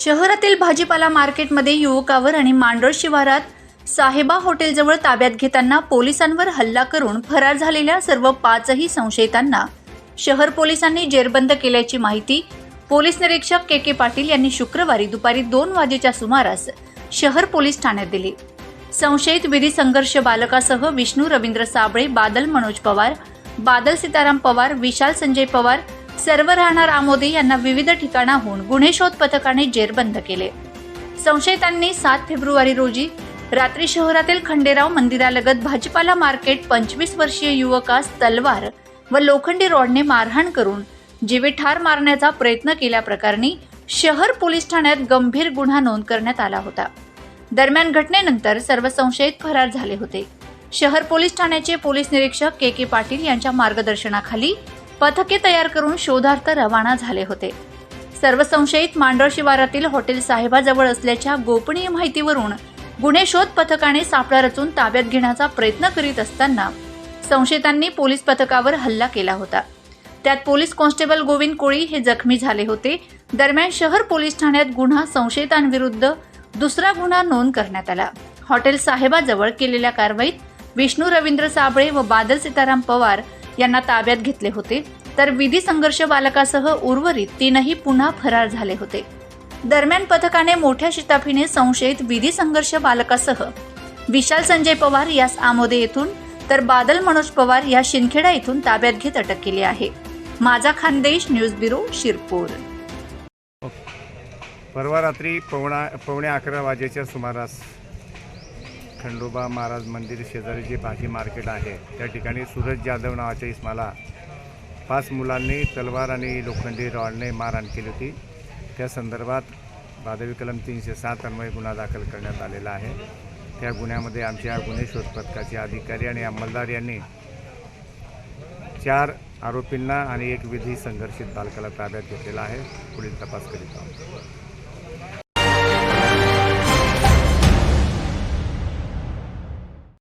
शहरातील भाजीपाला मार्केटमध्ये युवकावर आणि मांडळ शिवारात साहेबा हॉटेलजवळ ताब्यात घेताना पोलिसांवर हल्ला करून फरार झालेल्या सर्व पाचही संशयितांना शहर पोलिसांनी जेरबंद केल्याची माहिती पोलीस निरीक्षक के के पाटील यांनी शुक्रवारी दुपारी दोन वाजेच्या सुमारास शहर पोलीस ठाण्यात दिली. संशयित विधी संघर्ष बालकासह विष्णू रवींद्र साबळे बादल मनोज पवार बादल सीताराम पवार विशाल संजय पवार सर्व राहणार आमोदे यांना विविध ठिकाणाहून गुन्हे शोध पथकाने जेरबंद केले. संशयितांनी सात फेब्रुवारी रोजी रात्री शहरातील खंडेराव मंदिरालगत भाजीपाला मार्केट पंचवीस वर्षीय युवकास तलवार व लोखंडी रॉडने मारहाण करून जीवे ठार मारण्याचा प्रयत्न केल्याप्रकरणी शहर पोलीस ठाण्यात गंभीर गुन्हा नोंद करण्यात आला होता. दरम्यान घटनेनंतर सर्व संशयित फरार झाले होते. शहर पोलीस ठाण्याचे पोलीस निरीक्षक के के पाटील यांच्या मार्गदर्शनाखाली पथके तयार करून शोधार्थ रवाना झाले होते. सर्व संशयित मांडळ शिवारातील हॉटेल साहेबाजवळ असल्याच्या गोपनीय माहितीवरून गुन्हे शोध पथकाने सापळा रचून ताब्यात घेण्याचा प्रयत्न करीत असताना संशयितांनी पोलीस पथकावर हल्ला केला होता. त्यात पोलीस कॉन्स्टेबल गोविंद कोळी हे जखमी झाले होते. दरम्यान शहर पोलीस ठाण्यात गुन्हा संशयितांविरुद्ध दुसरा गुन्हा नोंद करण्यात आला. हॉटेल साहेबाजवळ केलेल्या कारवाईत विष्णू रवींद्र साबळे व बादल सीताराम पवार यांना ताब्यात घेतले होते तर विधी संघर्ष बालकासह उर्वरित तीनही पुन्हा फरार झाले होते. दरम्यान पथकाने मोठ्या शिताफीने संशयित विधी संघर्ष बालकासह विशाल संजय पवार यास आमोदे येथून तर बादल मनोज पवार या शिंदखेडा येथून ताब्यात घेत अटक केली आहे. माझा खानदेश न्यूज ब्युरो शिरपूर. परवा रात्री पवणा पवणे अकरा वाजेच्या सुमारास खंडोबा महाराज मंदिर शेजारी जे भाजी मार्केट आहे त्या ठिकाणी सूरज जाधव नावाच्या इस्माला पाच मुलांनी तलवार आणि लोखंडी रॉडने मारहाण केली होती. त्या संदर्भात बादवी कलम तीनशे सात अन्वये गुन्हा दाखल करण्यात आलेला आहे. त्या गुन्ह्यामध्ये आमच्या गुन्हे शोध पथकाचे अधिकारी आणि अंमलदार यांनी चार आरोपींना आणि एक विधी संघर्षित बालकाला ताब्यात घेतलेला आहे. पुढील तपास करीत आहोत.